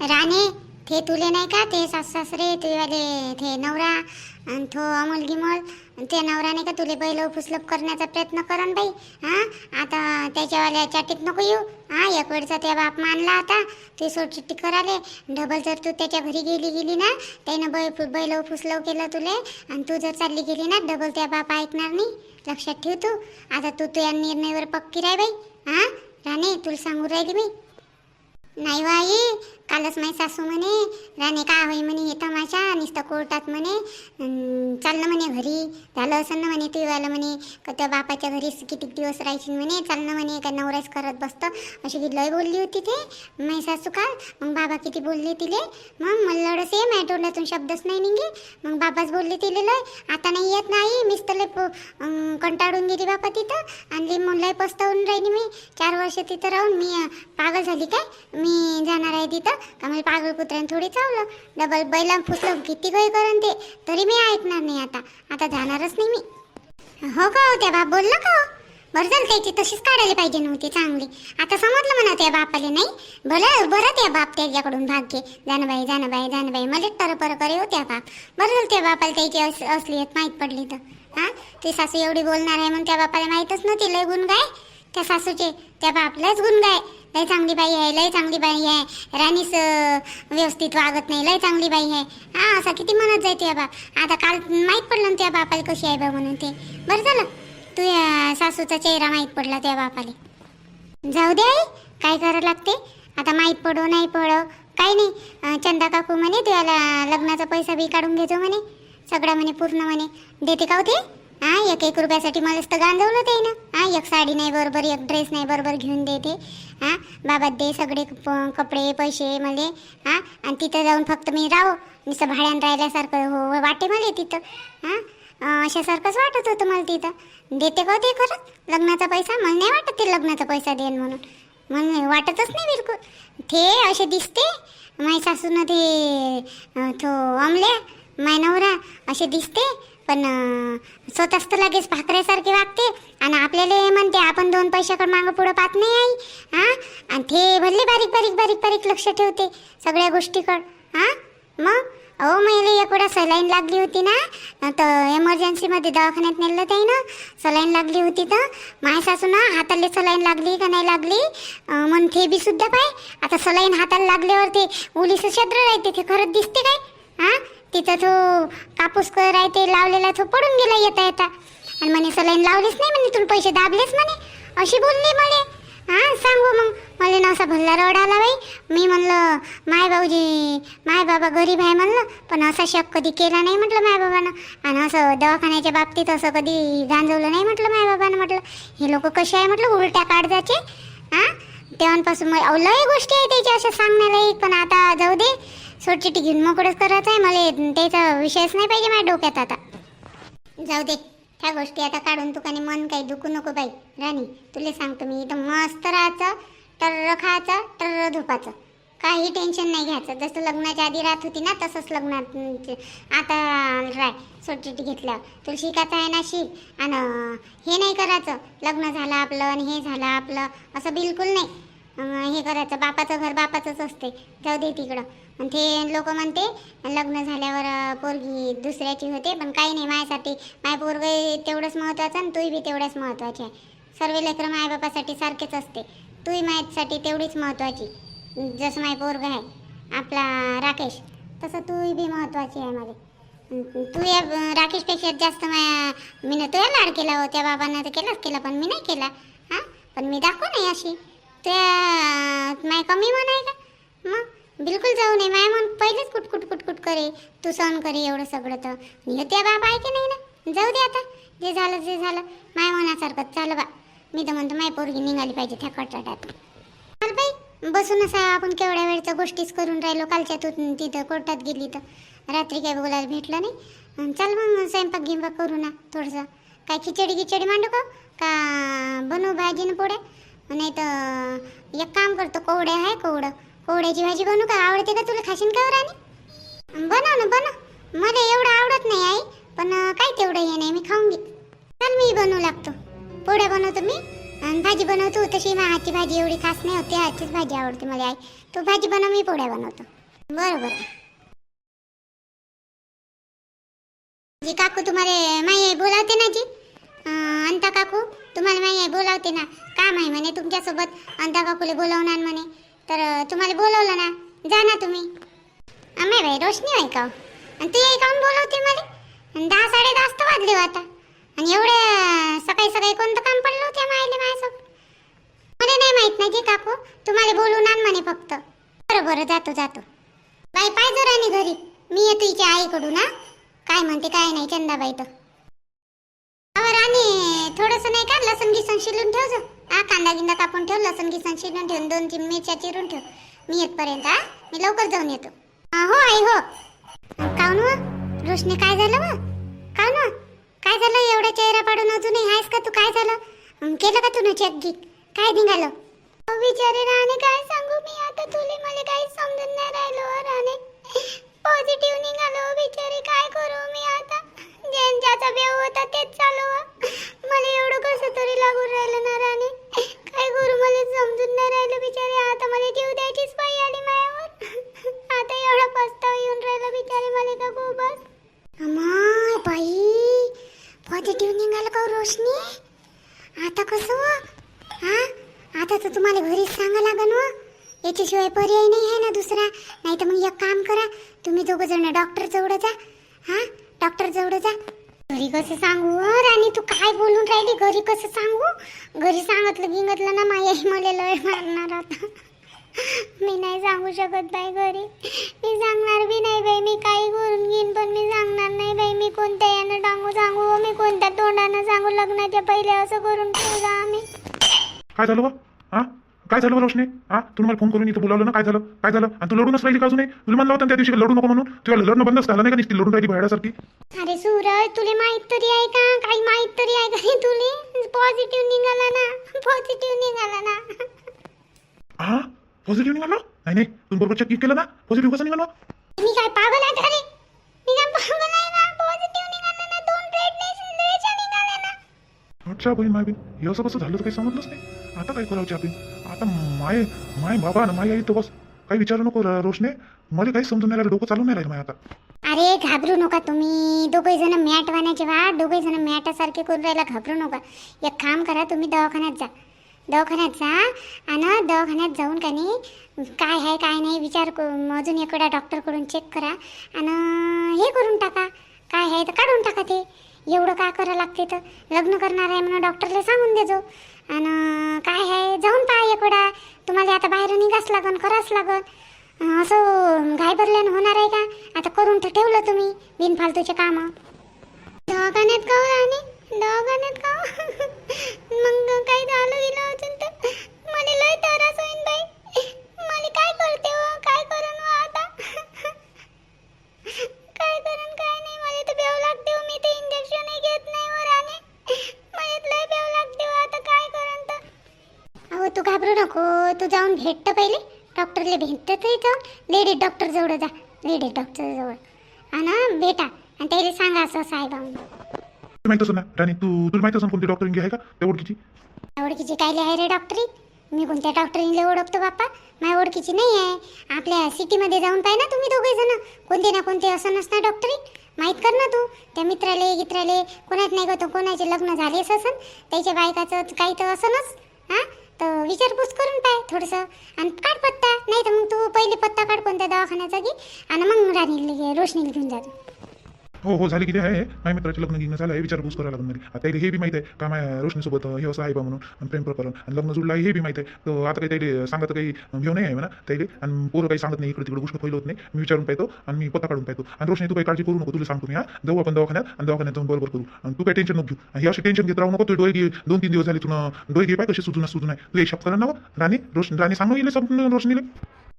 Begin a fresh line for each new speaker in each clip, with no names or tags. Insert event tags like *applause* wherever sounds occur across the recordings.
राणे ते तुले नाही का? ते सास सासरे तुझेवाले ते नवरा आणि तो अमोल गिमोल आणि ते नवरा नाही का तुले पहिलं फुसलप करण्याचा प्रयत्न करन बाई हा? आता त्याच्यावाल्या चाटीत नको येऊ हा? एक वेळचा त्या बाप मानला आता ते सोडचिट्टी कराले डबल जर तू त्याच्या घरी गेली गेली ना त्यानं बै बैल फुसलव केलं तुले आणि तू जर चालली गेली ना डबल त्या बाप ऐकणार नाही लक्षात ठेव तू. आता तू तुझ्या निर्णयावर पक्की राह बाई हा? राणे तुला सांगू राहिली मी. नाही बाई आई कालच माझी सासू म्हणे राणे का होई म्हणे हे तमाशा नुसतं कोर्टात म्हणे अन् चाल ना म्हणे घरी झालं असं ना म्हणे तू आलं म्हणे का त्या बापाच्या घरी किती दिवस राहायची म्हणे चाल ना म्हणे काय नवराच करत बसतं. अशी की लय बोलली होती ते माई सासू काल. मग बाबा किती बोलले तिले मग मला लढस माझ्या तोंडातून शब्दच नाही निघे. मग बाबाच बोलले तिले लय आता नाही येत नाही मीच तर लय कंटाळून गेली बापा तिथं आणि मग पस्तावून राहिली मी. चार वर्ष तिथं राहून मी पागल झाली काय? मी जाणार आहे तिथं. का मला पागल कुत्र्यानं थोडी चावलं. डबल बैला फुसलं किती काही करण ते तरी मी ऐकणार नाही आता. आता जाणारच नाही मी. हो का हो त्या बाप बोललं का हो? बरं झालं त्याची तशीच काढायला पाहिजे नव्हती चांगली. आता समजलं म्हणा त्या बापाले नाही? बरं बरं त्या बाप त्याच्याकडून भाग घे. जानबाई जानबाई जानबाई मला तर पर करे हो त्या बाप. बरं झालं त्या बापाला त्याची अस असलीयत माहीत पडली तर. हा? ते सासू एवढी बोलणार आहे म्हणून त्या बापाला माहीतच नव्हती लय गुण गाय त्या सासूचे त्या बापलाच गुण गाय लय चांगली बाई आहे लय चांगली बाई आहे. राणीच व्यवस्थित वागत नाही लय चांगली बाई आहे. हा असं किती म्हणत जाय त्या बाप. आता काल माहीत पडलं ना त्या बापाला कशी आहे बा म्हणून ते. बरं झालं. तू या सासूचा चेहरा माहीत पडला त्या बापाला. जाऊ दे आई काय करावं लागते? आता माहीत पडो नाही पडो. काही नाही. चंदा काकू म्हणे तुला लग्नाचा पैसा बी काढून घेतो म्हणे. सगळा म्हणे पूर्ण म्हणे. देते का होते हा एक एक रुपयासाठी मलाच तर गांधवलं ते ना. हा एक साडी नाही बरोबर एक ड्रेस नाही बरोबर घेऊन देते. हा बाबा दे सगळे कपडे पैसे मले. हा आणि तिथं जाऊन फक्त मी राहो. नुसतं भाड्यानं राहिल्यासारखं हो हो, वाटे मला तिथं. हा अशासारखंच वाटत होतं मला तिथं. देते का ते खरंच लग्नाचा पैसा मला नाही वाटत ते लग्नाचा पैसा देईन म्हणून. मला नाही वाटतच नाही बिलकुल. ते असे दिसते. माझ्या सासूनं ते तो अमल्या माय नवरा असे दिसते. पण स्वतःच तर लगेच भाकऱ्यासारखी वागते आणि आपल्याला हे म्हणते आपण दोन पैशाकडे मागं पुढं पाहत नाही आई. हा? आणि ते भरले बारीक बारीक बारीक बारीक लक्ष ठेवते सगळ्या गोष्टीकड. हा? मग? अहो मला एक सलाईन लागली होती ना? तर एमर्जन्सीमध्ये दवाखान्यात नेलं ते ना सलाईन लागली होती तर. माय सासू ना हाताला सलाईन लागली का नाही लागली? अं, मग ते बी सुद्धा पाय. आता सलाईन हाताला लागल्यावर ते उलीचं छद्र राहते ते खरंच दिसते काय? हा? तिथं तो कापूस कर आहे ते लावलेला तो पडून गेला येता येता. आणि म्हणे सलाईन लावलीच नाही म्हणे तुला पैसे दाबलेच म्हणे. अशी बोलली म्हणे हा सांगू मग. मला ना असा भल्ला रड आला बाई. मी म्हणलं माय भाऊजी माय बाबा गरीब आहे म्हणलं पण असा शक कधी केला नाही म्हटलं माय बाबानं. आणि असं दवाखान्याच्या बाबतीत असं कधी गांजवलं नाही म्हटलं माय बाबानं म्हटलं. हे लोक कसे आहे म्हटलं उलट्या काढजाचे? हा? तेव्हापासून मग अहो, लय गोष्टी आहे त्याच्या अशा सांगण्यालायक. पण आता जाऊ दे घेऊन मोकळंच करायचं आहे मला त्याचा विषयच नाही पाहिजे माझ्या डोक्यात आता. जाऊ दे त्या गोष्टी आता काढून तुकाने मन काही दुखू नको बाई. राणी तुला सांगतो मी इथं मस्त राहायचं टर्र खायचं टर्र धुपाचं काही टेन्शन नाही घ्यायचं. जसं लग्नाच्या आधी राहत होती ना तसंच लग्नात आता राय सोडचिटी घेतल्यावर. तुला शिकायचं आहे ना शिक. आणि हे नाही करायचं. लग्न झालं आपलं आणि हे झालं आपलं. असं बिलकुल नाही. हे करायचं. बापाचं घर बापाचंच असते. जाऊ दे तिकडं. आणि ते लोक म्हणते लग्न झाल्यावर पोरगी दुसऱ्याची होते पण काही नाही माझ्यासाठी. माय पोरग तेवढंच महत्त्वाचं आणि तूही बी तेवढंच महत्त्वाची आहे. सर्व लेकरं मायबापासाठी सारखेच असते. तूही माझ्यासाठी तेवढीच महत्त्वाची जसं माय पोरग आहे आपला राकेश तसं तूही बी महत्त्वाची आहे माझी. तू या राकेशपेक्षा जास्त माया मी तुझ्या लाड केला हो त्या बाबांना तर केलाच केला पण मी नाही केला. हां? पण मी दाखव नाही अशी. त्या माय कमी म्हणाय का? मग? बिलकुल जाऊ नये. माय मन पहिलेच कुटकुट कुटकुट करे. तू सहन करे एवढं सगळं तर. आणि त्या बाबा आहे की नाही ना? जाऊ दे आता. जे झालं जे झालं. माय मनासारखं चाल बा. मी तर म्हणतो माय पोरगी निघाली पाहिजे त्या कटाटात. चाल बाई बसून असं आपण केवढ्या वेळच्या गोष्टीच करून राहिलो. कालच्या तू तिथं कोर्टात गेली तर. रात्री काय बोलायला भेटलं नाही. चल मग स्वयंपाक गिंपाक करू ना थोडंसं. काय खिचडी खिचडी मांडू का? का बनवू भाजीनं पोळ्या? नाही तर एक काम करतो कोवड्या आहे कोवडं. पोळ्याची भाजी बनवू का? आवडते का तुला? खाशीन का हो राणी? बनव ना बनव. मला एवढं आवडत नाही आई पण काय तेवढं हे नाही मी खाऊन घे चल मी बनवू लागतो. पोळ्या बनवतो मी आणि भाजी बनवतो. तशी माझ्या हातची भाजी एवढी खास नाही होते हातचीच भाजी आवडते मला आई. तू भाजी बनव मी पोळ्या बनवतो. बरं बरं. जी काकू तुम्हाला माई आई बोलावते ना जी अंता काकू तुम्हाला माई आई बोलावते ना? काम आहे म्हणे तुमच्यासोबत? अंता काकूला बोलावणार म्हणे. तर तुम्हाला बोलवलं ना? जा ना तुम्ही. अमे बाई रोशनी आहे का? आणि ती आई काऊन बोलवते मला. आणि दहा साडे दहा तर वाजले हो आता. आणि एवढे सकाळी सकाळी कोणतं काम पडलं होतं मायले माझ्यासोबत? मला नाही माहीत नाही जी काकू. तुम्हाला बोलून आण म्हणे फक्त. बरं बरं जातो जातो. बाई पाहिजे राणी घरी. मी येतो हिच्या आईकडून हा. काय म्हणते काय नाही चंदाबाई तर. अहो राणी थोडंसं नाही का लसण गिसण शिलून ठेवजा. हा कांदा गिंदा कापून ठेव लसूण गिसण शिरून ठेव दोन तीन मिरच्या चिरून ठेव. मी येतपर्यंत हा मी लवकर जाऊन येतो. हो आई हो. काऊन व? रोशनी काय झालं व? काऊन व? काय झालं? एवढा चेहरा पाडून अजूनही आहेस का तू? काय झालं? केलं का तुला चेक गीत काय निघालं? अहो, बिचारे राणे काय सांगू मी? आता तुले मला काही समजून नाही राहिलो राणे. *laughs* पॉझिटिव्ह निघालो बिचारे. काय करू मी आता? ज्यांच्याचा बेव होता तेच चालू हो. मला एवढं कसं तरी लागून राहिलं ना राणी. काय करू मला समजून नाही राहिलं बिचारे. आता मला जीव द्यायचीच पायी आली मायावर आता एवढा पस्ताव येऊन राहिला बिचारे मला का खूपच. अमाय बाई पॉझिटिव्ह निघालं का हो रोशनी? आता कसं हो? हा? आता तर तुम्हाला घरीच सांगा लागन व याच्याशिवाय पर्याय नाही आहे ना दुसरा. नाही तर मग एक काम करा. तुम्ही दोघं जण डॉक्टर जवळ जा. हा? डॉक्टर जवळ जा. घरी कसं सांगू व राणी तू काय बोलून राहिली? घरी कसं सांगू? घरी सांगितलं गिंगतलं ना माई मला लय मारणार आता. मी नाही सांगू शकत बाई घरी. मी सांगणार बी नाही बाई मी काही करून घेईन पण मी सांगणार नाही बाई मी कोणत्या यानं टांगू सांगू मी कोणत्या तोंडानं सांगू? लग्नाच्या पहिले असं करून ठेवला आम्ही.
काय झालं बा हा? काय झालं बा रोशने हा? तुम्ही मला फोन करून इथं बोलावलं ना काय झालं? काय झालं? आणि तू लढूनच राहिली का अजून तुला म्हणलं होतं त्या दिवशी लढू नको म्हणून? तुला लढणं बंदच झालं नाही का नुसती लढून राहिली भाड्यासारखी
अरे सूरज तुले माहीत तरी आहे का? काही माहीत तरी आहे का तुले? पॉझिटिव्ह निघाला ना. पॉझिटिव्ह निघाला ना.
हा? पॉझिटिव्ह निघालं? नाही नाही. तुम्ही बरोबर चेक केलं ना? पॉझिटिव्ह कसं निघालं?
मी काय पागल आहे का रे? मी काय पागल आहे ना पॉझिटिव्ह निघाला ना. दोन प्रेग्नेन्सी निघाल्या ना.
अच्छा बहीण माय बहीण. हे असं कसं झालं तर काही समजलंच नाही. आता काय करायची आपण आता माय माय बाबा ना माय आई तो बस. काही विचारू नको रोशने. मला काही समजून नाही राहिलं. डोकं चालू नाही राहिलं माय आता.
अरे घाबरू नका तुम्ही. दोघे जण मॅट वाण्याचे वा दोघे जण मॅटासारखे करून राहिला. घाबरू नका. एक काम करा तुम्ही दवाखान्यात जा. दवाखान्यात जा आणि दवाखान्यात जाऊन का नाही काय आहे काय नाही विचार अजून एकडा डॉक्टरकडून चेक करा. आणि हे करून टाका. काय आहे तर काढून टाका ते. एवढं काय करावं लागते तर लग्न करणार आहे म्हणून डॉक्टरला सांगून देजो आणि काय आहे? जाऊन पहा एक वेळा. तुम्हाला आता बाहेर निघाच लागन करावंच लागन. असं घाईबरल्यानं होणार आहे का? आता करून तर ठेवलं तुम्ही बिनफालतूचे कामं. दवाखान्यात का हो आणि दवाखान्यात का हो? *laughs* मग काही झालं गेलं अजून तर? मला लय त्रास होईन बाई. मला काय करते हो? काय करून हो आता *laughs* काय करून काय नाही मला तर बेव लागते हो मी ते इंजेक्शन घेत नाही हो राणी. मला लय बेव लागते हो आता काय करून तर. अहो तू घाबरू नको तू जाऊन भेटतं पहिले. डॉक्टरला भेटतं तरी जाऊन लेडीज डॉक्टर जवळ जा. लेडीज डॉक्टर जवळ. आणि भेटा. आणि त्याला सांगा असं साहेबांना
तुला माहीत असं ना राणी तू तुला माहीत असं कोणती डॉक्टर आहे का? त्या ओळखीची?
ओळखीची काय आहे रे डॉक्टरी मी कोणत्या डॉक्टरीला ओळखतो बाप्पा? माझ्या ओळखीची नाही आहे. आपल्या सिटीमध्ये जाऊन पाय ना तुम्ही दोघे जण कोणते ना कोणते असं नसणार डॉक्टरी माहीत कर ना तू. त्या मित्राले गित्राले कोणात नाही गं कोणाचे लग्न झालेच असन त्याच्या बायकाचं काही तर असनच हां? तर विचारपूस करून पाय थोडंसं. आणि काढ पत्ता नाही तर मग तू पहिले पत्ता काढ कोणत्या दवाखान्याचा घे. आणि मग राणी रोशनीला घेऊन जातो
हो हो झाली किती आहे. माझ्या मित्राचे लग्न गिग्न झालं आहे विचारपूस करायला लागून मला आता त्याला हे बी माहीत आहे. का माझ्या रोशनीसोबत हे असं आहे बा म्हणून आणि प्रेम प्रकरण. आणि लग्न जुळलं आहे हे बी माहीत आहे. तर आता काही त्याला सांगत काही घेऊ नाही आहे म्हणा त्याला. आणि पोरं काही सांगत नाही इकडे तिकडे गोष्ट पहिलं होत नाही. मी विचारून पाहतो आणि मी पत्ता काढून पाहतो. आणि रोशनी तू काही काळजी करू नको तुला सांगतो मी हा. जाऊ आपण दवाखान्यात आणि दवाखान्यात जाऊन बरोबर करू. आणि तू काही टेन्शन नको घेऊ. हे असे टेन्शन घेत राहू नको तू डोळे घे. दोन तीन दिवस झाले तुला डोळे घे पाय कसे सुजून सुजून आहे. तू एक शब्द करा ना हो. राणी रोशनी राणी सांगू येईल संपूर्ण रोशनीला.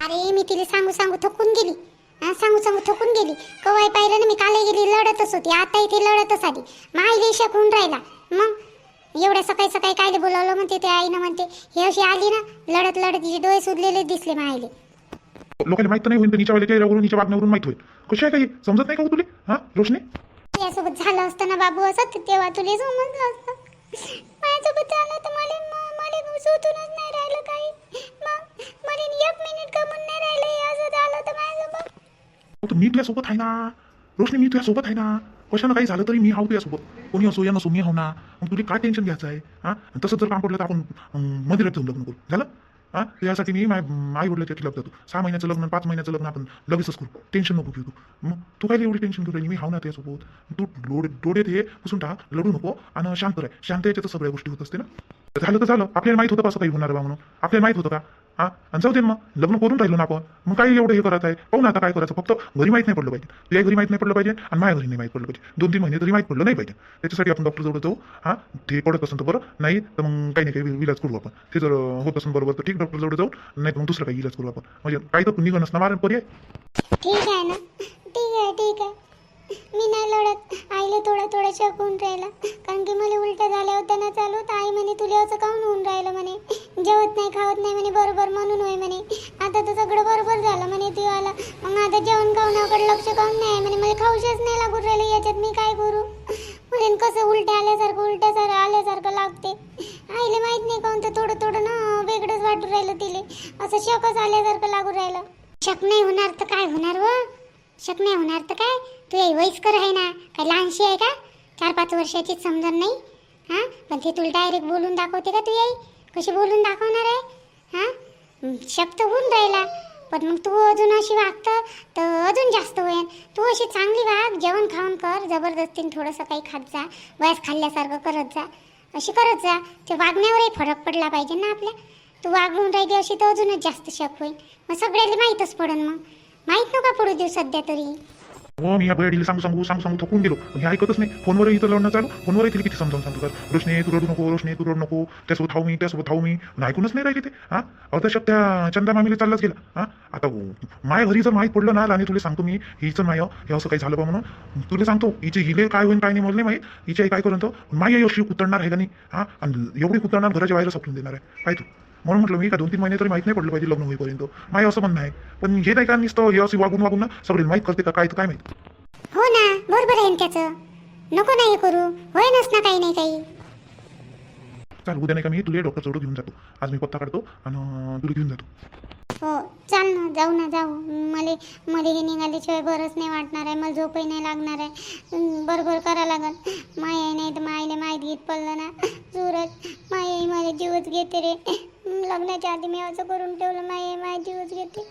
अरे मी तिला सांगू सांगू थकून गेली. सांगू सांगू थकून गेली. कवाय पाहिलं ना मी काल गेली लढतच होती. आता इथे लढतच आली. माई देशात होऊन राहिला. मग? एवढ्या सकाळी सकाळी कायले बोलावलं? म्हणते ते आईनं म्हणते हे अशी आली ना लढत लढत तिचे डोळे सुजलेले दिसले मायले.
लोकांना माहीत नाही होईल तर वाल्या चेहऱ्यावरून निच्या वागण्यावरून माहीत होईल. कशी आहे काही समजत नाही का हो तुला? हा रोशनी?
यासोबत झालं असतं ना बाबू असं? तर तेव्हा तुला समजलं असतं. माझ्यासोबत झालं तर मला म- सुचूनच नाही राहिलं काही. मग? म्हणे एक मिनिट कमून नाही राहिलं? हे असं झालं तर माझ्यासोबत
तर मी तुझ्यासोबत आहे ना? रोशनी मी तुझ्यासोबत आहे ना? कशानं काही झालं तरी मी हाव तुझ्यासोबत. कोणी असो या नसो मी हाव ना? मग तुला काय टेन्शन घ्यायचं आहे? हां? तसंच जर काम पडलं तर आपण मंदिरात जाऊन लग्न करू. झालं? हां? त्यासाठी मी माय आई वडिलाच्या खिलाफ जातो सहा महिन्याचं लग्न पाच महिन्याचं लग्न आपण लगेचच करू. टेन्शन नको घेऊ तू. मग तू काय एवढी टेन्शन घेऊ राहिली? मी हाव ना त्यासोबत तू डोळे डोळे हे पुसून टाक. लढू नको आणि शांत राह. शांत याच्यात सगळ्या गोष्टी होत असते ना? झालं तर झालं. आपल्याला माहीत होतं कसं काही होणार बा म्हणून? आपल्याला माहीत होतं का? हा? आणि जाऊ दे ना मग. लग्न करून राहिलो ना आपण. मग काय एवढं हे करत आहे? पाहू ना आता काय करायचं. फक्त घरी माहीत नाही पडलं पाहिजे. तुझ्या घरी माहीत नाही पडलं पाहिजे आणि माझ्या घरी नाही माहीत पडलं पाहिजे. दोन तीन महिने तरी माहीत पडलं नाही पाहिजे. त्याच्यासाठी आपण डॉक्टर जवळ जाऊ. हा? ते पडत असेल तर बरं. नाही तर मग काही नाही काही इलाज करू आपण. ते जर होत असेल बरोबर तर ठीक डॉक्टर जवळ जाऊ. नाही तर मग दुसरं काही इलाज करू आपण. म्हणजे काही तर निघणच ना मारण पर्याय.
ठीक आहे ना. ठीक आहे ठीक आहे. मी नाही लढत. आईला थोडा थोडा शक होऊन राहिला. कारण की मला उलट्या झाल्या होत्या ना चालू तर आई म्हणे तुला असं काऊन होऊन राहिलं? म्हणे. जेवत नाही खावत नाही म्हणे. बरोबर म्हणून होय म्हणे. आता तर सगळं बरोबर झालं म्हणे ती आला मग आता जेवण खावण्याकडे लक्ष काऊन नाही म्हणे. मला खाऊशच नाही लागून राहिलं. याच्यात मी काय करू? म्हणजे कसं उलट्या आल्यासारखं उलट्यासारखं आल्यासारखं लागते. आईला माहीत नाही काऊन तर थोडं थोडं ना वेगळंच वाटून राहिलं तिले. असं शकच आल्यासारखं लागून राहिलं. शक नाही होणार तर काय होणार व? शक नाही होणार तर काय? तू आई वयस्कर आहे ना काय लहानशी आहे का? चार पाच वर्षाचीच समजून नाही. हां? पण ते तुला डायरेक्ट बोलून दाखवते का तू येई? कशी बोलून दाखवणार आहे? हां? शक तर होऊन राहिला. पण मग तू अजून अशी वागतं तर अजून जास्त होईल तू अशी चांगली वाग जेवण खाऊन कर जबरदस्तीने थोडंसं काही खात जा वयास खाल्ल्यासारखं करत जा. अशी करत जा. ते वागण्यावरही फरक पडला पाहिजे ना आपल्या. तू वागून राहिली अशी तर अजूनच जास्त शक होईल. मग सगळ्याला माहीतच पडन मग. माहीत नका पडू देऊ सध्या तरी.
हो मी या बॅडीला सांगू सांगू सांगू सांगू थकून गेलो. पण हे ऐकतच नाही. फोनवर इथं लढणं चालू फोनवर येथील किती समजावून सांगतो तर रोशने तू रडू नको रोशने तू रडू नको. त्यासोबत थाऊ मी त्यासोबत थाऊ मी. पण ऐकूनच नाही राहिली ते हा? अर्धशक त्या चंदा मामीला चाललाच गेला हा? आता माय घरी जर माहीत पडलं ना आणि तुला सांगतो मी हिचं माय हे असं काही झालं बा म्हणून तुला सांगतो हिचे हिले काय होईल काय नाही मला नाही माहीत. हिच्या काय करून तो माई अशी उतरणार आहे का नाही हा? आणि एवढी उतरणार घराच्या बाहेर सपलून देणार आहे. काय तू. म्हणून म्हटलं मी का दोन तीन महिने तरी माहीत नाही पडलं पाहिजे लग्न होईपर्यंत. माय असं म्हणणं आहे. पण हे नाही का नुसतं हे असं वागून वागून ना सगळे माहीत करते का काय तर काय माहीत.
हो ना बरोबर आहे ना त्याचं नको नाही हे करू. होय नस ना काही नाही काही.
चाल उद्या नाही का मी तुला डॉक्टर जवळ घेऊन जातो. आज मी पत्ता काढतो आणि तुला घेऊन जातो.
हो चाल ना जाऊ ना जाऊ. मला मला हे निघाल्याशिवाय बरंच नाही वाटणार आहे. मला झोपही नाही लागणार आहे. बरोबर करा लागल. माय आई नाही तर मायला माहीत घेत पडलं ना. सूरज माय आई मला जीवच घेते रे. लग्नाच्या आधी मी असं करून ठेवलं माय आई माझ्या जीवच घेते.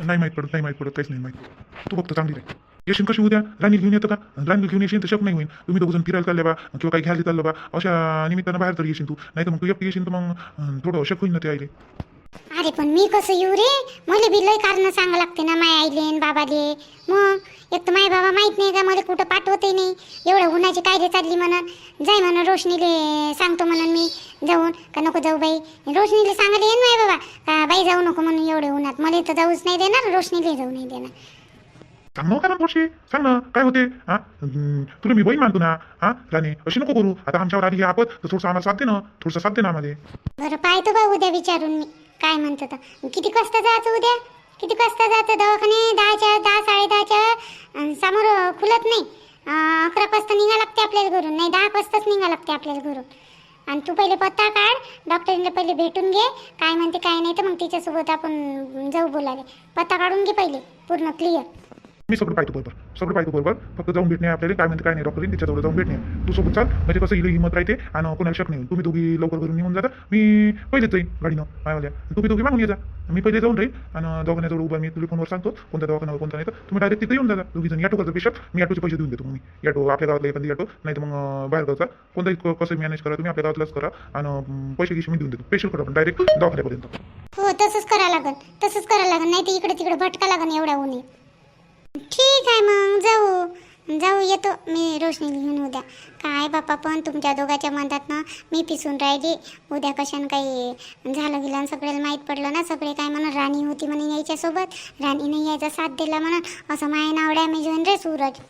नाही माहीत पडत नाही माहीत पडत काहीच नाही माहीत. तू फक्त चांगली राहील येशील कशी उद्या राणी घेऊन येतं का? राणी घेऊन येशील तर शक नाही होईल तुम्ही दोघं जण फिरायला चालले बा किंवा काही घ्यायला चाललं बा. अशा निमित्तानं बाहेर तरी येशील तू. नाही तर मग तू एकटी येशील तर मग थोडं शक होईल ना ते आईले.
अरे पण मी कसं येऊ रे? मला बी लय कारण सांगा लागते ना माय आईले न बाबाले. मग? एक तर माय बाबा माहीत नाही का मला कुठं पाठवतही नाही. एवढं उन्हाची काय रे चालली म्हणून. जाय म्हणून रोशनीले सांगतो म्हणून मी जाऊन. का नको जाऊ बाई. रोशनीले सांगायला येईन माय बाबा. का बाई जाऊ नको म्हणून एवढे उन्हात. मला तर जाऊच नाही देणार रोशनीले जाऊ नाही देणार.
सांग ना का ना थोडशी सांग ना काय होते? हा? तुला मी बहीण मानतो ना? हा? राणी अशी नको करू. आता आमच्यावर आली ही आपत तर थोडंसं आम्हाला साथ दे ना? थोडंसं साथ दे ना आम्हाला.
बरं पाहतो बा उद्या विचारून मी. काय म्हणतो तर किती वाजता जायचं उद्या? किती वाजता जायचं? दवाखाने दहाच्या दहा साडेदहाच्या? अन् समोर खुलत नाही. अकरा वाजता निघा लागते आपल्याला घरून. नाही दहा वाजताच निघा लागते आपल्याला घरून. आणि तू पहिले पत्ता काढ. डॉक्टरीला पहिले भेटून घे. काय म्हणते काय नाही तर मग तिच्यासोबत आपण जाऊ बोलायला. पत्ता काढून घे पहिले. पूर्ण क्लिअर
मी सगळं पाहतो बरोबर. सगळं पाहतो बरोबर. फक्त जाऊन भेटणे आपल्याला. काय म्हणते काय नाही. डॉक्टरीन तिच्याजवळ जाऊन भेटणे. तू सोबत चाल. म्हणजे कसं हिला हिंमत राहते आणि कोणाला शक नाही. तुम्ही दोघी लवकर घरून निघून जाता. मी पहिलेच जाईन गाडीनं मायवाल्या. तुम्ही दोघी मागून ये जा. मी पहिले जाऊन राहील आणि दवाखान्याजवळ उभा मी तुला फोनवर सांगतो. कोणत्या दवाखान्यावर कोणता नाही तर तुम्ही डायरेक्ट तिथे येऊन जाता दोघी जण ऑटो करता पेशंट मी याटोचे पैसे देऊन देतो मी ऑटो आपल्या गावातला एखादी ऑटो नाही तर मग बाहेर गावचा कोणताही कसं मॅनेज करा तुम्ही आपल्या गावातलाच करा. आणि पैसे घेशी मी देऊन देतो. पेशंट करा पण डायरेक्ट दवाखान्यापर्यंत.
हो तसंच करा लागेल तसंच करा लागेल नाही तर इकडे तिकडे भटका लागेल एवढ्या उन्हे. ठीक आहे मग जाऊ. जाऊ येतो. मी रोशनी घेऊन उद्या. काय बापा पण तुमच्या दोघांच्या मनात ना मी पिसून राहिली. उद्या कशानं काही झालं गेलं आणि सगळ्याला माहीत पडलं ना सगळे काय म्हणून राणी होती म्हणून यायच्यासोबत. राणी नाही यायचा साथ दिला म्हणून असं माया नावड्या मी घेऊन रे सूरज.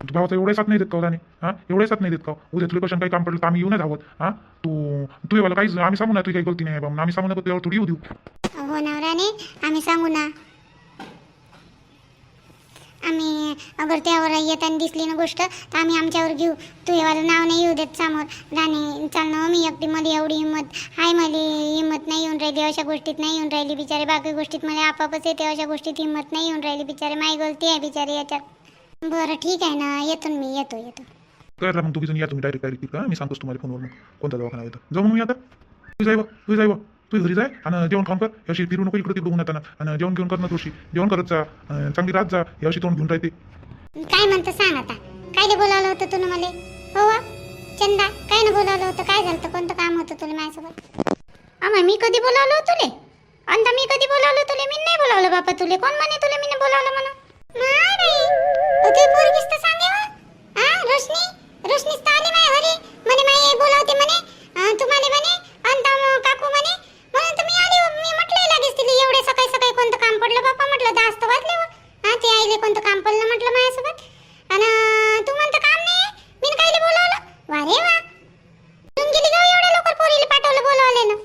तू भावाचा एवढे साथ नाही देत का राणी? हा? एवढे साथ नाही देत का उद्या तुला कशाने काही काम पडलं तर आम्ही येऊनच आहोत. हा? तू तू येवाला काहीच आम्ही सांगू ना तुझी काही गलती नाही आहे बा. आम्ही सांगू नको तुझ्यावर थोडी येऊ देऊ.
हो नवराने आम्ही सांगू ना. आम्ही अगर त्यावर येताना दिसली ना गोष्ट तर आम्ही आमच्यावर घेऊ. तू हेवाला नाव नाही येऊ देत समोर. राणी चालणं हो, मी एकटी. मध्ये एवढी हिंमत हाय मला हिंमत नाही येऊन राहिली. अशा गोष्टीत नाही येऊन राहिली. बिचारे बाकी गोष्टीत मला आपापच येते. अशा गोष्टीत हिंमत नाही येऊन राहिली. बिचारे माई गलती आहे बिचारे याच्यात. बरं ठीक आहे ना. येतो ना मी. येतो येतो.
करायला मग तुम्ही या तुम्ही डायरेक्ट डायरेक्ट का? मी सांगतोस तुम्हाला फोनवर मग कोणता दवाखाना येतो जाऊ मग मी आता. तू जाय बा बा तू घरी जाय आणि जेवण खाऊन कर. अशी फिरू नको इकडे तिकडे येताना आणि जेवण घेऊन कर ना तुळशी. जेवण करत जा. अं, चांगली रात जा. हे अशी तोंड घेऊन राहते.
काय म्हणतो सांग आता. काय बोलावलं होतं तू मला? हो वा? चंदा काय ना बोलावलं होतं? काय झालं होतं? कोणतं काम होतं तुला माझ्यासोबत? आम्हा मी कधी बोलावलं होतं तुले? अंदा मी कधी बोलावलं तुले? मी नाही बोलावलं बापा तुले. कोण म्हणे तुले मी नाही बोलावलं म्हणा नाही बाई. तू पोरगीच तर सांगे वा. हा रोशनी? रोशनीच तर आली माझ्या घरी म्हणे माई बोलावते म्हणे अं, तुम्हाला म्हणे अंता म- काकू म्हणे म्हणून तर मी आली हो. मी म्हटलं लागेच तिला एवढे सकाळी सकाळी कोणतं काम पडलं बापा म्हटलं दहा वाजता वाजले व. हा ते आईले कोणतं काम पडलं म्हटलं माझ्यासोबत आणि तू म्हणतं काम नाही आहे मी कायले बोलावलं वा रे वा येऊन गेली का हो एवढ्या लवकर पोरीला पाठवलं बोलावले ना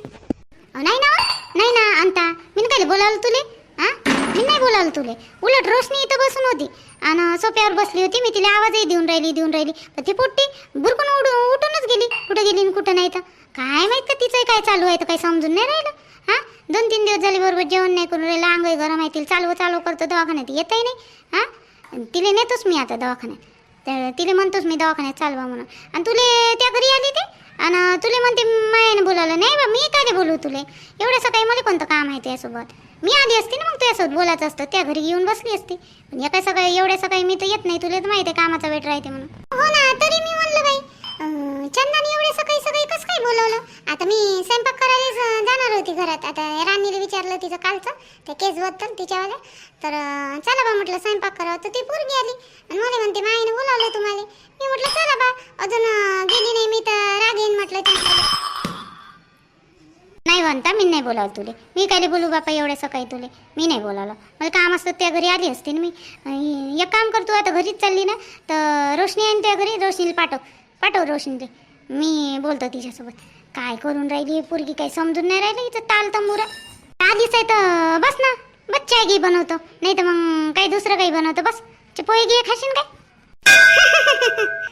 अ, नाही ना नाही ना अंता मी काय बोलावलं तुले हा मी नाही बोलावलं तुले उलट रोशनी इथं बसून होती आणि सोप्यावर बसली होती मी तिला आवाजही देऊन राहिली देऊन राहिली पण ती पोट्टी बुरकून उड उठूनच गेली कुठं गेली आणि कुठं नाही तर काय माहीत का तिचं काय चालू आहे तर काही समजून नाही राहिलं हा दोन तीन दिवस झाले बरोबर जेवण नाही करून राहिलं अंगही गरम आहे तिला चालव चालव करतो दवाखान्यात येतही नाही हा? आणि तिला नेतोच मी आता दवाखान्यात. तर तिला म्हणतोच मी दवाखान्यात चालवा म्हणून. आणि तुले त्या घरी आली ते? आणि तुले म्हणते मायाने बोलावलं नाही बा मी काय बोलू तुले? एवढ्या सकाळी मला कोणतं काम आहे त्यासोबत? मी आली असते ना मग तुझ्यासोबत बोलायचं असतं त्या घरी येऊन बसली असती. पण एका सकाळी एवढ्या सकाळी मी तर येत नाही तुला तर माहिती आहे कामाचा वेट राहते म्हणून. हो ना तरी मी म्हणलं चंदाने एवढे सकाळी सकाळी कसं काय बोलवलं? आता मी स्वयंपाक करायला जाणार होती घरात. आता राणीला विचारलं तिचं कालचं ते केसबद्दल तिच्यावाल्या तर चला बा म्हटलं स्वयंपाक करावं. तर ती पोरगी आली. आणि मला म्हणते माईने बोलावलं तुम्हाला. मी म्हटलं चला बा. अजून गेली नाही. मी तर राग येईन म्हटलं त्यांच्याकडे नाही म्हणता मी नाही बोलावलं तुले. मी काय बोलू बापा एवढ्या सकाळी तुले? मी नाही बोलावलं. मला काम असतं त्या घरी आली असते ना मी. एक काम करतो आता घरीच चालली ना. तर रोशनी आहे ना त्या घरी? रोशनीला पाठव. पाठव रोशनीले. मी बोलतो तिच्यासोबत. काय करून राहिली पोरगी? काही समजून नाही राहिली इथं ताल तंबुरा? आधीच आहे तर बस ना. बस चाय घे बनवतो. नाही तर मग काही दुसरं काही बनवतो? बस. पोहे घे खाशीन काय? *laughs*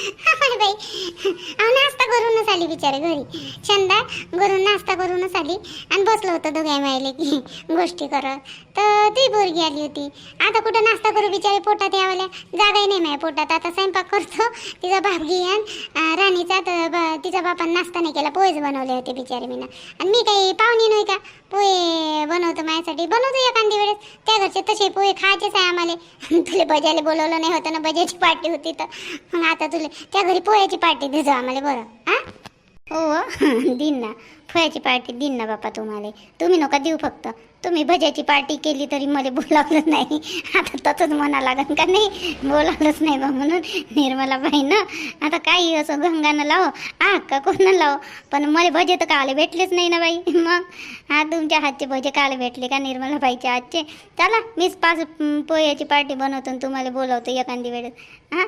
बाई. अहो नाश्ता करूनच आली बिचारे घरी. छंदा घरून नाश्ता करूनच आली आणि बसलो होतं दोघ्या मायले की गोष्टी करत. तर ती पोरगी आली होती. आता कुठं नाश्ता करू बिचारे पोटात यावल्या? जागाही नाही माझ्या पोटात. आता स्वयंपाक करतो. तिचा बाप घेऊन राणीचा तर तिचा तिच्या बापानं नाश्ता नाही केला पोहेच बनवले होते बिचारे मी आणि मी काही पाहुणी नाही का? पोहे बनवतो माझ्यासाठी बनवतो एखादी वेळेस. त्या घरचे तसे पोहे खायचेच आहे आम्हाला. तुला बजायला बोलवलं नाही होतं ना बजायची पार्टी होती तर. मग आता तुला त्या घरी पोह्याची पार्टी देजो आम्हाला बरं. हा हो *laughs* दिन ना. पोह्याची पार्टी दिन ना बापा तुम्हाला. तुम्ही नका देऊ फक्त. तुम्ही भज्याची पार्टी केली तरी मला बोलावलंच नाही. आता तसंच म्हणा लागन का नाही? बोलावलंच नाही बा म्हणून. निर्मला बाई ना आता काही असं गंगानं लाव आ का कोण लाव? पण मला भजे तर काले भेटलेच नाही ना बाई. मग? हा तुमच्या हातचे भजे काले भेटले का निर्मला बाईच्या हातचे चला मीच पाच पोह्याची पार्टी बनवतो आणि तुम्हाला बोलावतो एखादी वेळेस. हां?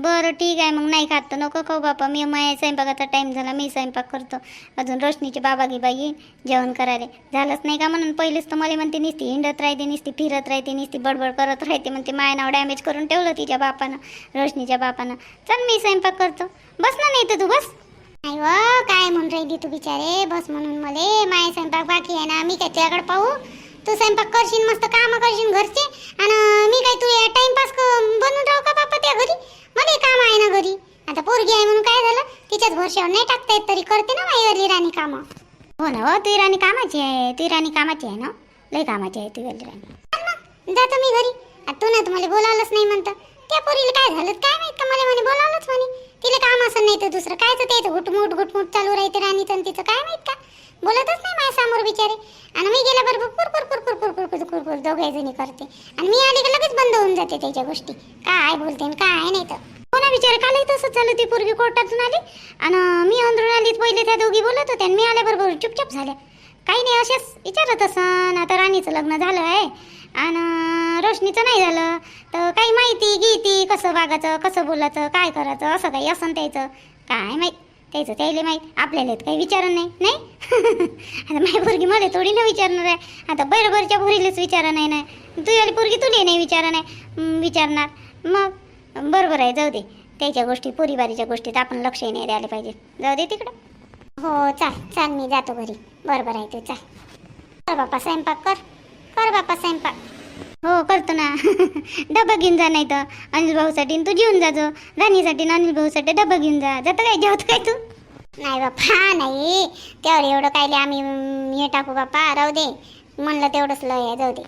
बरं ठीक आहे. मग नाही खात तर नको खाऊ बापा. मी माझ्या स्वयंपाकाचा टाईम झाला मी स्वयंपाक करतो. अजून रोशनीचे बाबा गी बाई जेवण करायला. झालंच नाही का म्हणून पहिलेच तर मला म्हणते निसती हिंडत राहते निसती फिरत राहते निसती बडबड करत राहते. म्हणते माय नाव डॅमेज करून ठेवलं तिच्या बापानं रोशनीच्या बापानं. चल मी स्वयंपाक करतो. बस ना नाही तर तू बस. नाही व काय म्हणून राहिली तू बिचारे? बस म्हणून मले. माय स्वयंपाक बाकी आहे ना मी काय तुझ्याकडे पाहू? तू स्वयंपाक करशील मस्त कामं करशील घरचे? आणि मी काय तू टाइमपास बनवून राहू का बापा त्या घरी? मला काम आहे ना घरी. आता पोरगी आहे म्हणून काय झालं? तिच्याच भरशावर नाही टाकता येत तरी करते ना माझी राणी कामं. हो ना हो तू राणी कामाची आहे तू राणी कामाची आहे ना? लय कामाची आहे तुझी राणी चल मग, जातो मी घरी. तू ना तुम्हाला बोलावलंच नाही म्हणतं. त्या पोरीला काय झालं काय माहीत का मला म्हणे? बोलावलंच म्हणे. तिला काम असं नाही तर दुसरं कायच? ते घुटमुट घुटमुट चालू राहते राणीचं आणि तिचं. काय माहीत का? बोलतच नाही माझ्यासमोर बिचारे. आणि मी गेल्याबरोबर बरोबर कुरकुर कुरकुर कुरकुर कुरकुर दोघे जणी करते. आणि मी आली का लगेच बंद होऊन जाते त्याच्या गोष्टी. काय बोलते आणि काय नाही तर. हो ना बिचारे कालही तसंच झालं ती पोरगी कोर्टातून आली. आणि मी अंदरून आली पहिले त्या दोघी बोलत होत्या आणि मी आल्याबरोबर चुपचाप झाल्या. काही नाही असेच विचारत असन. आता राणीचं लग्न झालं आहे आणि रोशनीचं नाही झालं. तर काही माहिती गीती कसं वागायचं कसं बोलायचं काय करायचं असं काही असं त्याचं. काय माहीत?
त्याचं त्याला माहीत. आपल्याला काही विचारण नाही नाही? *laughs* आता माझी पोरगी मला थोडी ना विचारणार आहे. आता बरोबरच्या पोरीलाच विचारा नाही ना. तुझ्याली पोरगी तुला नाही विचारा नाही विचारणार. मग? बरोबर आहे जाऊ दे. त्याच्या गोष्टी पोरीबारीच्या गोष्टीत आपण लक्षही नाही द्यायला पाहिजे. जाऊ दे तिकडं. हो चाल चाल मी जातो घरी. बरोबर आहे तू चाल. कर बापा स्वयंपाक कर. कर बापा स्वयंपाक. हो करतो ना. *laughs* डबा घेऊन जा नाही तर अनिल भाऊसाठी तू घेऊन जा जो. राणीसाठी अनिल भाऊसाठी डबा घेऊन जा. जातं काय जेवत काय तू? नाही बापा नाही. तेवढं एवढं कायले आम्ही हे टाकू बापा राहू दे. म्हणलं तेवढंच लय आहे जाऊ दे.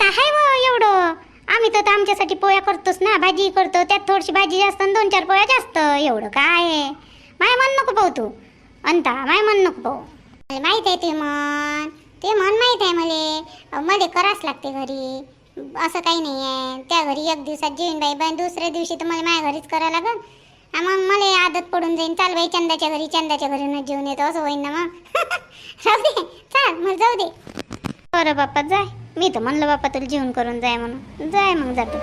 काय व एवढं? आम्ही तर आमच्यासाठी पोळ्या करतोच ना. भाजी करतो त्यात थोडीशी भाजी जास्त आणि दोन चार पोळ्या जास्त. एवढं काय? आहे माय मन नको पाहू तू. अंता माय मन नको पाहू माहीत आहे ते मन. ते मन माहीत आहे मले. मध्ये करावंच लागते घरी. असं काही नाही आहे. त्या घरी एक दिवसात जेवीन बाई बाई दुसऱ्या दिवशी तर मला माझ्या घरीच करावं लागल मग मला आदत पडून जाईन. चाल बाई चंदाच्या घरी चंदाच्या घरी न येतो. असं होईन ना मग. *laughs* राहू दे. चाल मग जाऊ दे. बरं बाप्पा जाय. मी तर म्हणलं बाप्पा तुला जेवण करून जाय म्हणून. जाय मग जातो